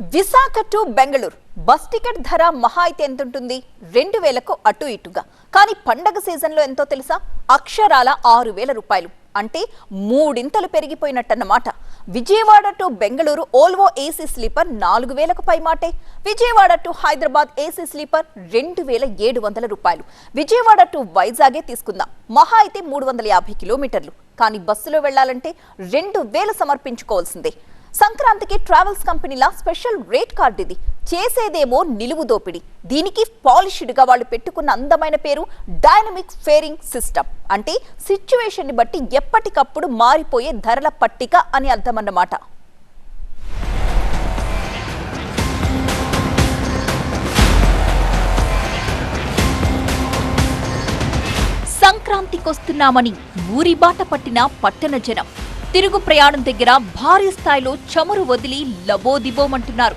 Visakha to Bengaluru. Bus ticket ధర మహా అయితే ఎంత ఉంటుంది రెండు వేలకు అటు ఇటుగా. కానీ పండగ సీజన్లో ఎంతో తెలుసా? అక్షరాల ఆరు వేల రూపాయలు. అంటే మూడింతలు పెరిగిపోయినట్టన్నమాట. Vijayawada to Bengaluru volvo AC sleeper నాలుగు వేలకు పై మాటే. Vijayawada to Hyderabad AC sleeper రెండు వేల ఏడు వందల రూపాయలు. విజయవాడ టు వైజాగే తీసుకుందాం. మహా అయితే మూడు వందల యాభై కిలోమీటర్లు. కానీ బస్సులో వెళ్ళాలంటే రెండు వేలు సమర్పించుకోవాల్సిందే. సంక్రాంతికి ట్రావెల్స్ కంపెనీల స్పెషల్ రేట్ కార్డ్ ఇది చేసేదేమో నిలువు దోపిడీ. దీనికి పాలిష్డ్గా వాళ్ళు పెట్టుకున్న అందమైన పేరు డైనమిక్ ఫేరింగ్ సిస్టమ్. అంటే సిచ్యువేషన్ని బట్టి ఎప్పటికప్పుడు మారిపోయే ధరల పట్టిక అని అర్థమన్నమాట. సంక్రాంతికొస్తున్నామని ఊరి బాట పట్టిన పట్టణ జనం. తిరుగు ప్రయాణం దగ్గర భారీ స్థాయిలో చమురు వదిలి లబోదిబోమంటున్నారు.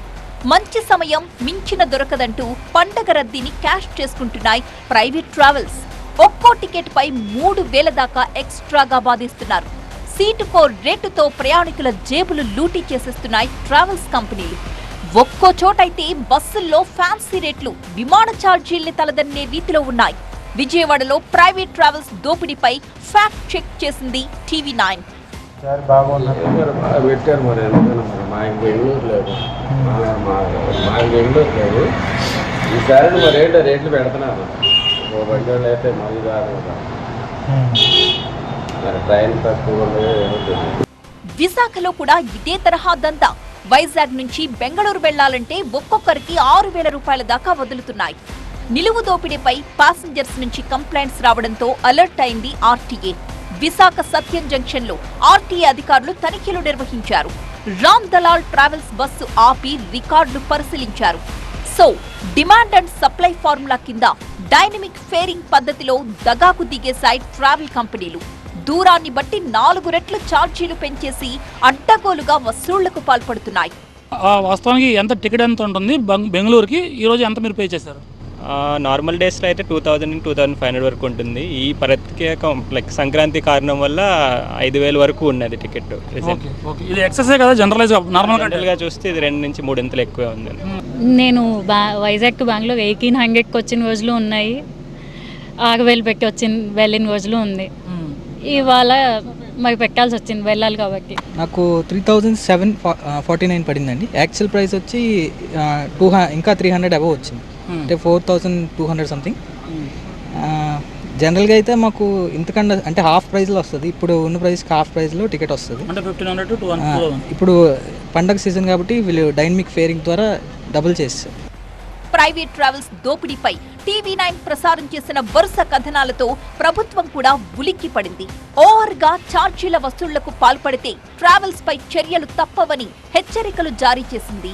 మంచి సమయం మించిన దొరకదంటూ పండగ రద్దీని క్యాష్ చేసుకుంటున్నాయి ప్రైవేట్ ట్రావెల్స్. ఒక్కో టికెట్ పై మూడు వేల దాకా ఎక్స్ట్రాగా బాధిస్తున్నారు. సీటుకో రేటుతో ప్రయాణికుల జేబులు లూటీ చేసేస్తున్నాయి ట్రావెల్స్ కంపెనీలు. ఒక్కో చోటైతే బస్సుల్లో ఫ్యాన్సీ రేట్లు విమాన ఛార్జీల్ని తలదన్నే రీతిలో ఉన్నాయి. విజయవాడలో ప్రైవేట్ ట్రావెల్స్ దోపిడీపై ఫ్యాక్ట్ చెక్ చేసింది టీవీ నైన్. పెట్టారు మరి ఎందుకని మరి. మాకు బెంగళూరు లేదు. మా- మా- మాకు బెంగళూరు లేదు. ఈసారి మరి ఏంటో రేట్లు పెడుతున్నారు. ఓ బెంగళూరు అయితే మళ్ళీ కాదు. మరి ట్రైన్ తక్కువ విశాఖలో కూడా ఇదే తరహా దంతా వైజాగ్ నుంచి బెంగళూరు వెళ్ళాలంటే ఒక్కొక్కరికి ఆరు వేల రూపాయల దాకా వదులుతున్నాయి. నిలువు దోపిడీపై పాసింజర్స్ నుంచి కంప్లైంట్స్ రావడంతో అలర్ట్ అయింది ఆర్టీఏ. విశాఖ సత్యం జంక్షన్లో ఆర్టీఏ అధికారులు తనిఖీలు నిర్వహించారు. రామ్ దలాల్ ట్రావెల్స్ బస్సు ఆపి రికార్డులు పరిశీలించారు. So demand and supply formula కింద డైనమిక్ ఫేరింగ్ పద్ధతిలో దగాకు దిగేశాయి ట్రావెల్ కంపెనీలు. దూరాన్ని బట్టి నాలుగు రెట్లు ఛార్జీలు పెంచేసి అడ్డగోలుగా వసూళ్ళకు పాల్పడుతున్నాయి. వాస్తవానికి ఎంత టికెట్ ఎంత ఉంటుంది? బెంగళూరుకి బెంగళూరుకి ఈరోజు ఎంత మీరు పే చేశారు? నార్మల్ డేస్లో అయితే two thousand two thousand five hundred వరకు ఉంటుంది. ఈ ప్రత్యేకం లైక్ సంక్రాంతి కారణం వల్ల ఐదు వేల వరకు ఉన్నది టికెట్ ఓకే ఓకే ఇది ఎక్సెసే కదా జనరలైజ్ నార్మల్గా జనరల్గా చూస్తే ఇది రెండు నుంచి మూడు ఇంతలు ఎక్కువే ఉంది నేను బా వైజాగ్ టు బెంగళూరు ఎయిటీన్ హండ్రెడ్కి వచ్చిన రోజులు ఉన్నాయి. ఆరు వేలు పెట్టి వచ్చిన వెళ్ళిన రోజులు ఉంది. ఇవాళ మరి పెట్టాల్సి వచ్చింది వెళ్ళాలి కాబట్టి. నాకు three thousand seven forty nine పడిందండి. యాక్చువల్ ప్రైస్ వచ్చి టూ ఇంకా త్రీ హండ్రెడ్ అబవ్ వచ్చింది. అంటే four thousand two hundred something జనరల్గా అయితే మాకు ఇంతకన్నా అంటే హాఫ్ ప్రైస్లో వస్తుంది. ఇప్పుడు ఉన్న ప్రైస్కి హాఫ్ ప్రైస్లో టికెట్ వస్తుంది. అంటే fifteen hundred to two uh, hundred ఇప్పుడు పండగ సీజన్ కాబట్టి వీళ్ళు డైనమిక్ ఫేరింగ్ ద్వారా డబుల్ చేస్తారు. ప్రైవేట్ ట్రావెల్స్ దోపిడీపై టీవీ నైన్ ప్రసారం చేసిన వరుస కథనాలతో ప్రభుత్వం కూడా ఉలిక్కి పడింది. ఓవర్గా ఛార్జీల వసూళ్ళకు పాల్పడితే ట్రావెల్స్ పై చర్యలు తప్పవని హెచ్చరికలు జారీ చేసింది